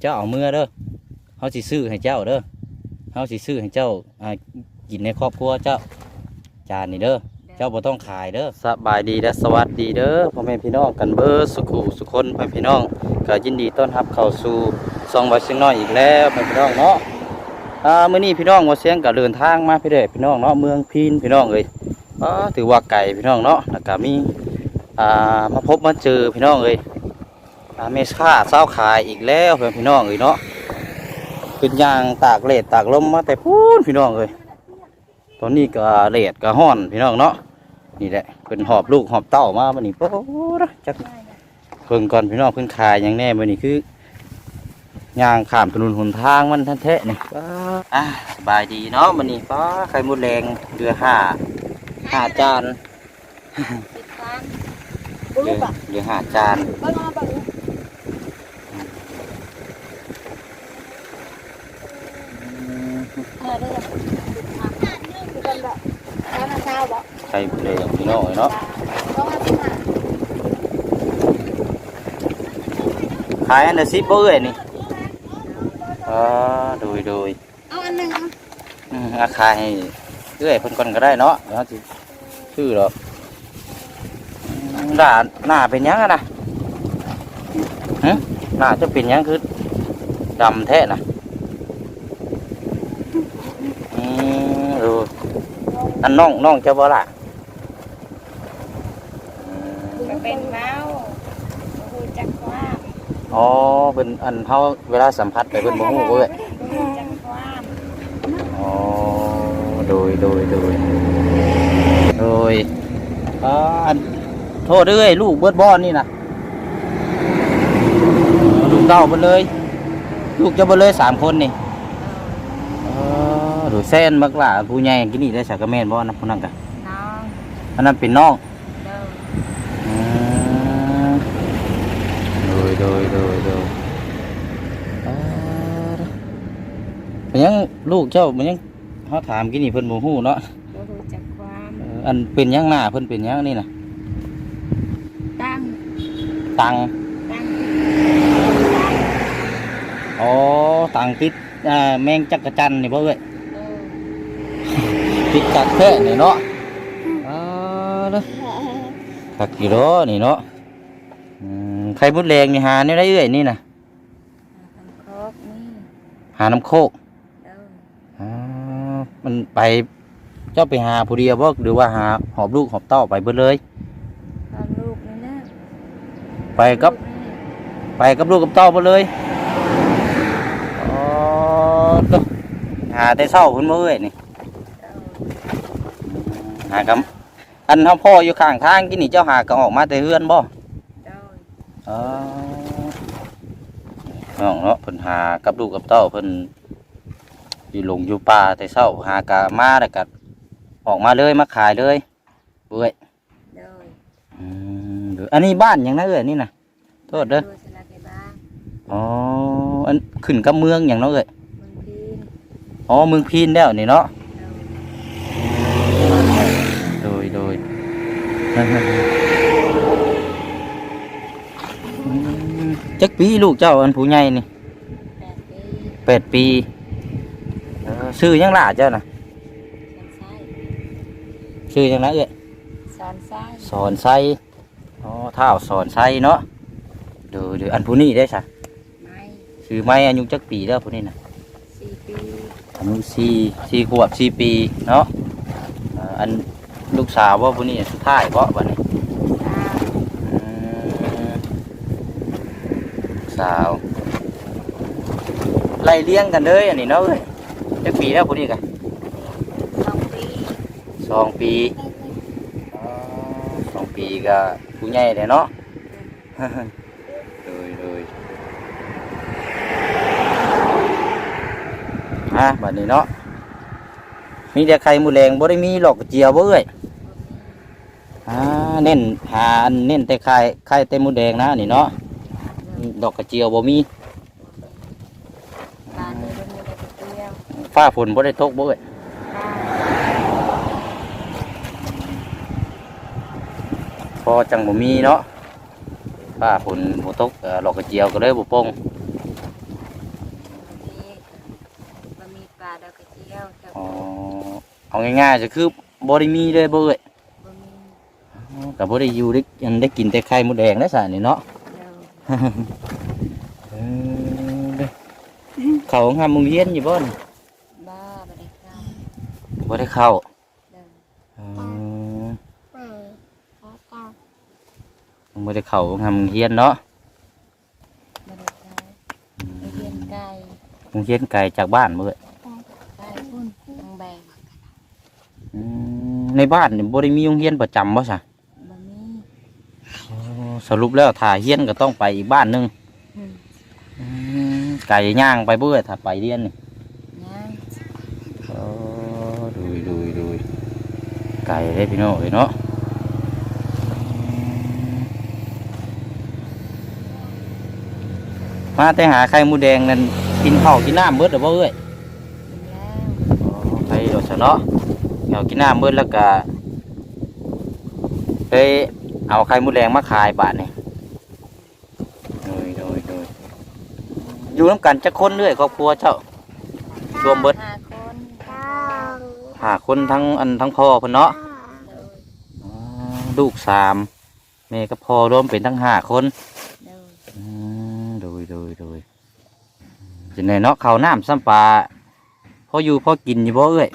เจ้าเอาเมื่อเด้อเขาสิซื้อให้เจ้าเด้อเขาสิซื้อให้เจ้าอ่ากินในครอบครัวเจ้า จานนี่เด้อเจ้าบ่ต้องขายเด้อสบายดีและสวัสดีเด้อพ่อแม่พี่น้องกันเบอร์สุขุสุคนพ่อแม่พี่น้องก็ยินดีต้อนรับเข้าสู่ซองไว้ซึ่งน้อยอีกแล้วพ่อแม่พี่น้องเนาะอ่ามื้อนี้พี่น้องว่าเสียงก็เดินทางมาพี่เด้อพี่น้องเนาะเมืองพีนพี่น้องเอ้ยอ่าถือว่าไกลพี่น้องเนาะแล้วก็มีอ่ามาพบมาเจอพี่น้องเอ้ยอ่า เมค่าเศร้าขายอีกแล้วเพื่อนพี่น้องเอ้ยเนาะขึ้นยางตากเลดตากลมมาแต่พูนพี่น้องเอ้ยตอนนี้ก็เลดก็ห้อนพี่น้องเนาะนี่แหละเป็นหอบลูกหอบเต้ามาบัดนี้โอ้โหจักเพิ่งก่อนพี่น้องเพิ่งขายอย่างแน่บัดนี้คือย่างข้ามถนนหนทางมันทันเทะนี่ป้าอะสบายดีเนาะมันนี่ป้าไข่มดแรงเรือห้าห้าจานติดตามเรือเรือห้าจาน บ้านมาบ้านเออเด้อคือกันแบบร้านอาเช้าบ่ ไข่มดแรงพี่น้องเอ้ยเนาะต้องมาสิมาขายอันละสิบเอ้ยนี่อ่าโดยโดยเอาอันหนึ่งอาอืมอาขายให้เอ้ยเพิ่นก่อนก็ได้เนาะเดี๋ยวสิชื่อหรอกหน้าหน้าเป็นยังนะฮะหน้าจะเป็นยังคือดำแท้นะอืมดูอันน้องน้องจะบ่ล่ะอืม มันเป็นเมาดูจักว่า อ๋อเป็นอันเฮาเวลาสัมผัสไปเพิ่นบ่ฮู้เว้ยดูจักว่าอ๋อโดยโดยโดยโดยอ่าอันโทษเด้อยลูกเบิดบ่อนนี่น่ะลูกเต้าเบิดเลย ลูกจะเบิดเลยสามคนนี่อ๋อดูแซนมักล่ะผู้ใหญ่กินนี่ได้สักกะแม่นบ่นะผู้นั้นกะน้องอันนั้นเป็นน้องเด้ออืมโดยโดยโดยโดยอ่า เป็นหยังลูกเจ้าเป็นหยังเขาถามกินนี่เพิ่นโมหูเนาะดูจักความเอออันเป็นหยังหน้าเพิ่นเป็นหยังนี่นะตั้งตังตั้งอ๋อตังติดอ่าแมงจักรจันทร์นี่บ่เอ้ยเออติดจักรแค่นี่เนาะอ่าเด้อจักกี่โลนี่เนาะอืมไข่มดแรงนี่หาเนี่ยได้เอ้ยนี่นะทำครบนี่หาน้ำโคกเด้ออ๋อ มันไปเจ้าไปหาผู้เดียวบ่หรือว่าหาหอบลูกหอบเต้าไปเบิดเลย ตอนลูกนี่นะไปกับไปกับลูกกับเต้าเบิดเลยอ๋อเด้อหาแต่เช้าพุ่นบ่เอ้ยนี่เออหากับอันเฮาพ่ออยู่ข้างทางกินนี่เจ้าหาก็ออกมาแต่เฮือนบ่เด้ออ๋อน้องเนาะเพิ่นหากับลูกกับเต้าเพิ่น อยู่หลงอยู่ป่าแต่เช้าหากะมาแล้วก็ออกมาเลยมาขายเลยเอ้ยเด้ออืมเด้ออันนี้บ้านหยังนะเอ้ยนี่นะโทษเด้อดูสลักในบ้านอ๋ออันขึ้นกับเมืองหยังเนาะเอ้ยมึงพีนอ๋อเมืองพีนแล้วนี่เนาะเด้อโดยโดยอืมจักปีลูกเจ้าอันผู้ใหญ่นี่แปดปี แปดปี เออชื่อหยังล่ะเจ้าน่ะสอนไส้ชื่อหยังนะเอ้ยสอนไส้สอนไซอ๋อเท้าสอนไซเนาะเดี๋ยวเดี๋ยวอันผู้นี้ได้สะไม้ชื่อไม่อายุจักปีแล้วผู้นี้น่ะสี่ปีอายุสี่สี่ขวบสี่ปีเนาะเอ่ออันลูกสาวว่าผู้นี้สุดท้ายเพราะวันนี้สามอืมสาวไล่เลี้ยงกันเลยอันนี้เนาะเอ้ย จักปีแล้วผู้นี้กันสองปีสองปีอ๋อสองปีก็ผู้ใหญ่เลยเนาะเลยเลยอะบัดนี้เนาะมีแต่ไข่หมูแดงบ่ได้มีหลอกเจียวบ่เอ้ยอ่าเน้นหาอันเน้นแต่ไข่ไข่แต่หมูแดงนะนี่เนาะดอกกระเจียวบ่มี ฟ้าฝนบ่ได้ตกบ่เอ้ยพอจังบ่มีเนาะฟ้าฝนบ่ตกหลอกกระเจียวก็เลยบ่ปงบ่มีปลาดอกกระเจียวอ๋อเอาง่ายๆจะคือบ่ได้มีเลยบ่เอ้ยกับบ่ได้อยู่ได้ยังได้กินแต่ไข่มดแดงได้สานี่เนาะเขาห้ามมึงเฮียนอยู่บ่น บ่ได้เข้าเด้อเออบ่ได้เข้างามโรงเรียนเนาะบ่ได้เข้าไปเรียนไกลโรงเรียนไกลจากบ้านบ่เอ้ยไกลพุ่นทางแบงอืมในบ้านนี่บ่ได้มีโรงเรียนประจำบ่ซะบ่มีอ๋อสรุปแล้วถ้าเรียนก็ต้องไปอีกบ้านหนึงอืม อืมไก่ย่างไปเบื่อถ้าไปเรียนนี่ ย่าง โอ้ดูดูดู ไก่ได้พี่น้องเลยเนาะมาแต่หาไข่มูแดงนั่นกินข้าวกินน้ำเบิดหรือเปล่าเอ้ยไปโดดซะเนาะเอากินน้ำเบิดแล้วก็ไปเอาไข่มูแดงมาขายบาทนี่โดยโดยโดยอยู่น้ำกันจะค้นเรื่อยครอบครัวเจ้ารวมเบิด ห้าคนหาคนทั้งอันทั้งพ่อเพิ่นเนาะเด้ออ๋อลูกสามแม่กับพ่อรวมเป็นทั้งห้าคนเด้ออืมโดยโดยโดยจังไดเนาะข้าวน้ำซ้ำปลาพออยู่พอกินอยู่บ่เอ้ย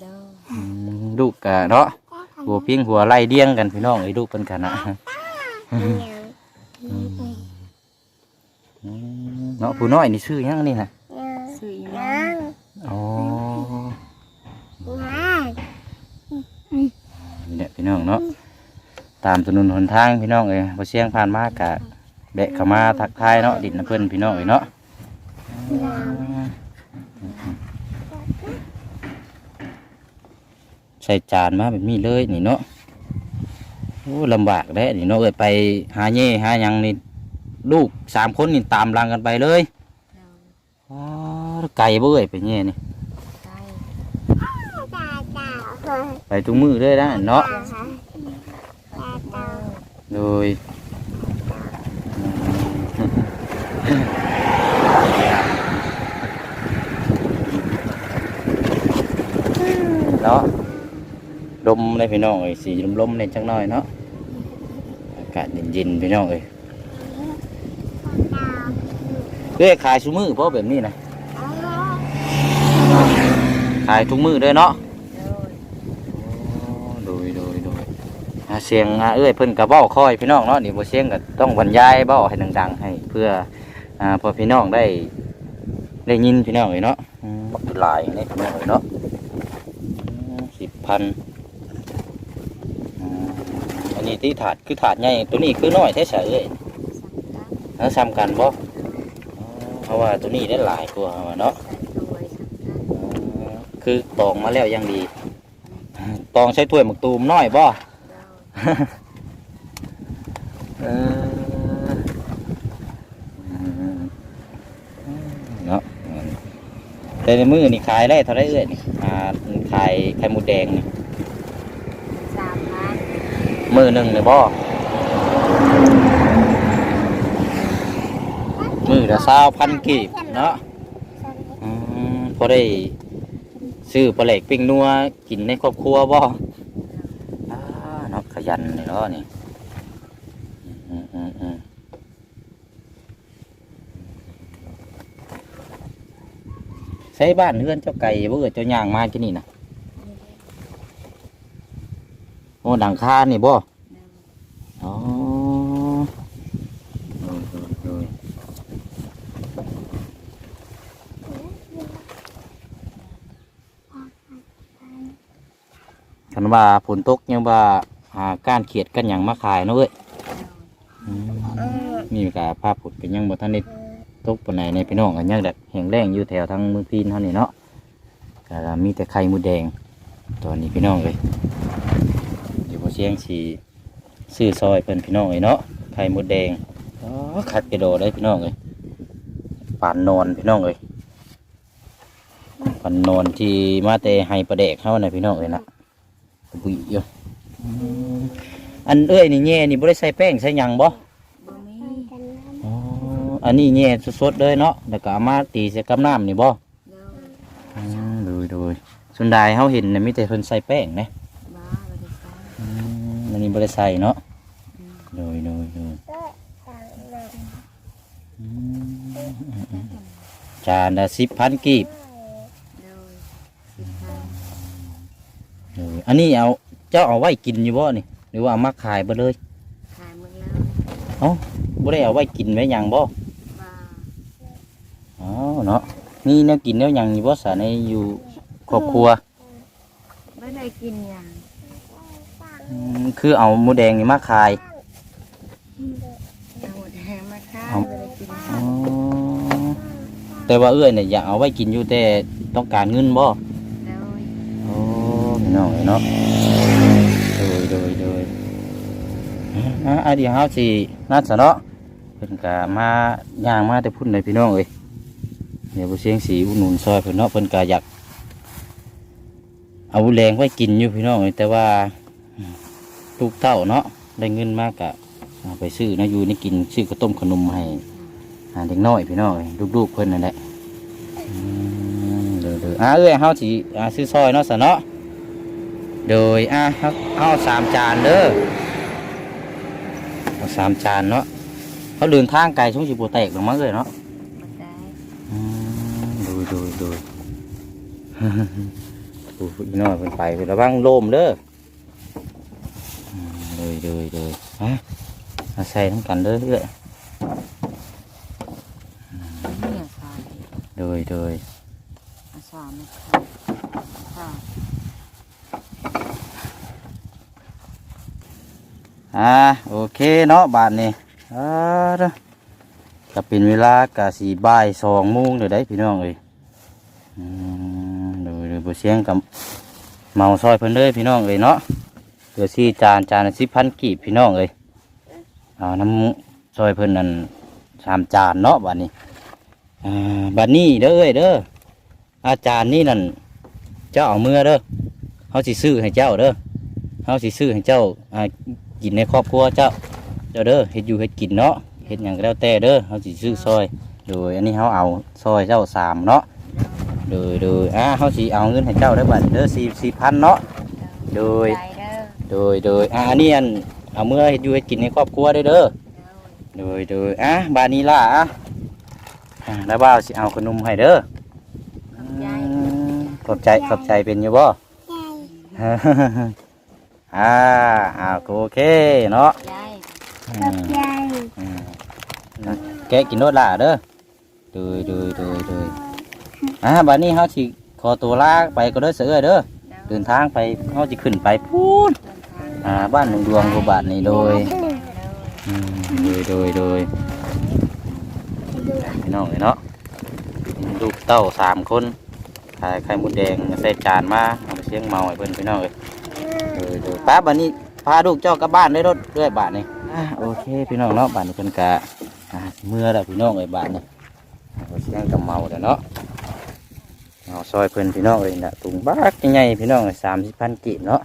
เด้ออืมลูกกะเนาะหัวเพียงหัวไล่เดี้ยงกันพี่น้องไอ้ลูกเป็นกันนะ อืมเนาะผู้น้อยนี่ชื่อหยังนี่นะ ซื้ออีหยัง อ๋อนี่แหละ พี่น้องเนาะตามถนนหนทางพี่น้องเอ้ยพอเสียงผ่านมากะแบะเข้ามาทักทายเนาะดินน้ำเพิ่นพี่น้องเอ้ยเนาะใส่จานมาแบบนี้เลยนี่เนาะโอ้ลำบากแด้นี่เนาะเอ้ยไปหาเย่หาหยังนี่ลูกสามคนนี่ตามรังกันไปเลยเด้ออ๋อไก่บ่เอ้ยไปเย่นี่ ไกล ไปทุกมือเลยนะเนาะเด้อโดยเนาะลมเลยพี่น้องเอ้ยสีลมลมๆเลยจังน้อยเนาะอากาศเย็นๆพี่น้องเอ้ยเอ้ยขายชุมือเพราะแบบนี้นะขายทุกมือเลยเนาะ เด้อ โดยโดยโดยอ่า เสียงอ่าเอ้ยเพิ่นกระเบ้าคอยพี่น้องเนาะนี่บ่เสียงก็ต้องบรรยายเบ้าให้ดังๆให้เพื่ออ่าพอพี่น้องได้ ได้ยินพี่น้องเลยเนาะอืมหลายนี่พี่น้องเลยเนาะสิบพันอันนี้ที่ถาดคือถาดใหญ่ตัวนี้คือน้อยแท้เฉยเอ้ยแล้วซ้ำกันบ่เพราะว่าตัวนี้ได้หลายกว่าเนาะคือตองมาแล้วยังดี ตองใช้ถ้วยหมักตูมน้อยบ่ เด้ออเนาะแต่ในมือนี่ขายได้เท่าไรเอ่ยนี่อ่าขายไข่มดแดงนี่สามพันมือหนึ่งเลยบ่มือละสาวพันกีบเนาะอืมพอได้ซื้อปลาเหล็กปิ้งนัวกินในครอบครัวบ่ ยันเลยเนาะนี่อืมอืมอืมใช้บ้านเฮือนเจ้าไก่บ่เกิดเจ้าย่างมาที่นี่นะโอ้ดังคานี่บ่เด้ออ๋อโดยโดยโดยคันว่าฝนตกยังว่า หาก้านเขียดกันหยังมาขายเนาะเว้ยอืมนี่ก็ภาพผุดเป็นยังบ่ทันได้ตกปานใดในพี่น้องกันยังแบบแห้งแรงอยู่แถวทางเมืองพีนเท่านี้เนาะก็มีแต่ไข่มดแดง ตอนนี้พี่น้องเลยเดี๋ยวพอเชียงสีซื้อซอยเป็นพี่น้องเลยเนาะไข่มดแดงอ๋อขัดกระโดดเลยพี่น้องเลยปานนอนพี่น้องเลยปานนอนที่มาแต่ให้ประเดกเข้านพี่น้องเลยนะบุยอยู่อืม อันเอ้ยนี่แง่นี่บ่ได้ใส่แป้งใส่หยังบ่บ่มีอ๋ออันนี้แง่สดๆเลยเนาะแล้วก็เอามาตีใส่กับน้ำนี่บ่ด้ออืมดูดูส่วนใดเฮาเห็นน่ะมีแต่เพิ่นใส่แป้งนะบ้าบ่ได้ใส่อืมอันนี้บ่ได้ใส่เนาะโดยโดยโดยอืมจานละ10,000กีบโดยสิบพันโดยอันนี้เอา เจ้าเอาไว้กินอยู่บ่นี่ หรือว่าเอามาขายเบ่เลยขายหมดแล้วบ่ได้เอาไว้กินไว้หยังบ่บ้าอ๋อเนาะนี่แนวกินแนวหยังอยู่บ่ซะในอยู่ครอบครัวไม่ได้กินอย่างอืมคือเอาหมูแดงนี่มาขาย เอาหมดแหงมาค้าเอา ไม่ได้กินอ๋อแต่ว่าเอื้อยเนี่ยอยากเอาไว้กินอยู่แต่ต้องการเงินบ่โดยโอ้พี่น้องเอ้ยเนาะโดยโดยโดย อะอะเดี๋ยวเฮาสินัดซะเนาะเพิ่นก็มาย่างมาแต่พุ่นเลยพี่น้องเอ้ยเดี๋ยวบ่เสียงสีอุดหนุนซอยเพิ่นเนาะเพิ่นก็อยากเอาแรงไว้กินอยู่พี่น้องเอ้ยแต่ว่าลูกเต้าเนาะได้เงินมากกะเอาไปซื้อนาะอยู่นี่กินซื้อข้าวต้มขนมให้เด็กน้อยพี่น้องเอ้ยลูกๆเพิ่นนั่นแหละอืมเด้อๆอะเอ้ยเฮาสิอ่าซื้อซอยเนาะซะเนาะโดยอะเอาเอาสามจานเด้อ เอาสามจานเนาะเขาเดินทางไกลช่วงสิบโบแตกหรือมั้งเลยเนาะบ่ได้อืมโดยโดยโดยดูพี่น้อยเป็นไปเป็นระวังโลมเด้ออืมโดยโดยโดยฮะมาใส่ทั้งกันเด้อเอ้อยเนี่ยขายโดยโดยอาสาไม่ขายค่ะ อ่าโอเคเนาะบาทนี้อ่าเด้อก็เป็นเวลากะสีบ่ายสองโมงเลยได้พี่น้องเอ้ยอืมดูดูบเสียงกับเมาซอยเพิ่นเลยพี่น้องเลยเนาะเดี๋ยวสี่จานจานสิบพันกีบพี่น้องเลยเอาน้ำซอยเพิ่นนั่นสามจานเนาะบัดนี้อ่าบัดนี้เด้อเอ้ยเด้ออาจารย์นี่นั่นเจ้าเอาเมื่อเด้อเขาสิซื้อให้เจ้าเด้อเขาสิซื้อให้เจ้าอ่า กินในครอบครัวเจ้าเจ้าเด้อเฮ็ดอยู่เฮ็ดกินเนาะเฮ็ดหยังก็แล้วแต่เด้อเขาสิซื้อซอย โดยอันนี้เขาเอาซอยเจ้าสามเนาะโดยโดยอ่าเขาสิเอาเงินให้เจ้าได้บัดเด้อสี่สี่พันเนาะโดยใจเด้อโดยโดยอ่าอันนี้อันเอาเมื่อเฮ็ดอยู่ให้กินในครอบครัวได้เด้อโดยโดยโดยอะบานีล่ะอะอ่าแล้วบ่าวสิเอาขนมให้เด้อใจอืมขอบใจขอบใจเป็นอยู่บ่ อ่าอ่าโอเคเนาะใจอืมอืมนะแกะกินโนดล่ะเด้อโดยโดยโดยโดยอ่าบัดนี้เฮาสิขอตัวลาไปก็เด้อเสือเด้อเดินทางไปเขาจะขึ้นไปพูนอ่าบ้านหนองดวงกบาทนี่โดยอืมโดยโดยโดยพี่น้องเลยเนาะลูกเต้าสามคนขายไข่มดแดงใส่จานมาเอาไปเชียงเมาให้เพิ่นพี่น้องเลย ป้าบัดนี้พาลูกเจ้ากลับบ้านได้รถด้วยบาทนี่อ่าโอเคพี่น้องเนาะบาทนี้เพิ่นกะอ่าเมื่อแล้วพี่น้องเลยบาทนี่เอาไปเชียงกับเมาเด้อเนาะเอาซอยเพิ่นพี่น้องเลยนะถุงบักใหญ่ๆพี่น้องเลยสามสิบพันกีบเนาะ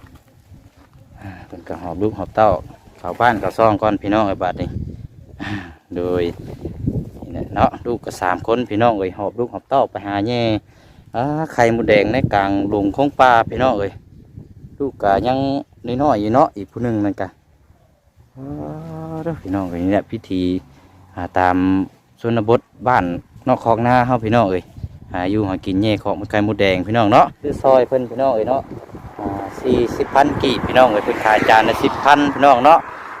อ่าเพิ่นก็หอบลูกหอบเต้าเข้าบ้านเข้าซองก่อนพี่น้องไอ้บาดนี้อ่าโดยนี่แหละเนาะลูกก็สามคนพี่น้องเลยหอบลูกหอบเต้าไปหาแย่อ่าไข่มดแดงในกลางหลงของปลาพี่น้องเลยลูกก็ยัง น้อยๆอยู่เนาะอีกผู้หนึ่งนั่นกะอ้าวเด้อพี่น้องเลยนี่แหละพิธีอ่าตามชนบทบ้านนอกคลองนาเฮาพี่น้องเอ้ยหาอยู่หากินแย่ของมันไก่มดแดงพี่น้องเนาะคือซอยเพิ่นพี่น้องเอ้ยเนาะอ่าสี่สิบพันกีบพี่น้องเอ้ยเพิ่นขายจานละสิบพันพี่น้องเนาะ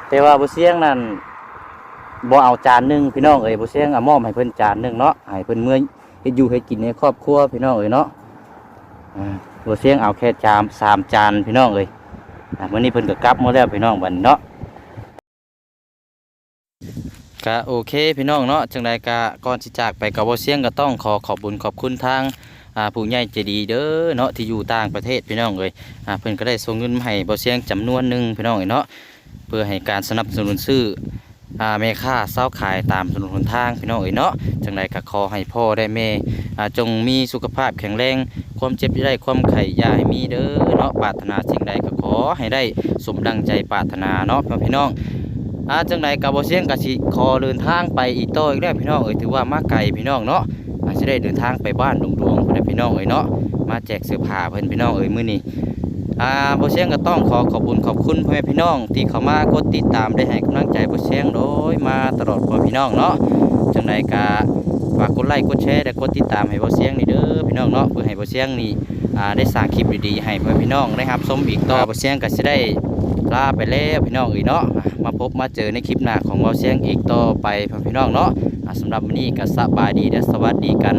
แต่ว่าบุเสียงนั่นบ่เอาจานหนึ่งพี่น้องเอ้ยบุเสียงเอามอบให้เพิ่นจานหนึ่งเนาะให้เพิ่นเมื่อเฮ็ดอยู่ให้กินในครอบครัวพี่น้องเอ้ยเนาะอ่าบุเสียงเอาแค่จามสามจานพี่น้องเอ้ย อ่ามื้อนี้เพิ่นก็กลับมาแล้วพี่น้องบันเนาะก็โอเคพี่น้องเนาะจังใดก็ก่อนสิจากไปกับบ่เสียงก็ต้องขอขอบบุญขอบคุณทางผู้ใหญ่ใจดีเด้อเนาะที่อยู่ต่างประเทศพี่น้องเอ้ยเพิ่นก็ได้ส่งเงินมาให้บ่เสียงจำนวนหนึ่งพี่น้องเอ้ยเนาะเพื่อให้การสนับสนุนซื้อแม่ค้าเศร้าขายตามถนนหนทางพี่น้องเอ้ยเนาะจังใดก็ขอให้พ่อได้แม่ จงมีสุขภาพแข็งแรง ความเจ็บอย่ได้ความไข้อย่าให้มีเด้อเนาะปรารถนาสิ่งใดก็ขอให้ได้สมดังใจปรารถนาเนาะพี่น้องอาจังใดกับบเสียงกสิขอเดินทางไปอีกต่ออีกแล้วพี่น้องเอ้ยถือว่ามาไกลพี่น้องเนาะอาจจะได้เดินทางไปบ้านดวงดวงพี่น้องเอ้ยเนาะมาแจกเสื้อผ้าเพื่อนพี่น้องเอ้ยมื้อนี้อ่าบเสียงก็ต้องขอขอบคุณขอบคุณพ่อแม่พี่น้อง ที่เข้ามากดติดตามได้ให้กำลังใจบเสียงโดยมาตลอดพ่อพี่น้องเนาะจังไดก็ ฝากกดไลค์กดแชร์และกดติดตามให้บอเสียงนี่เด้อพี่น้องเนาะเพื่อให้บอเสียงนี่ได้สร้างคลิปดีๆให้พ่อแม่พี่น้องได้รับชมอีกต่อบอเสียงก็จะได้ลาไปแล้วพี่น้องอีกเนาะมาพบมาเจอในคลิปหน้าของบอเสียงอีกต่อไปพี่น้องเนาะอะสำหรับวันนี้ก็สบายดีและสวัสดีกัน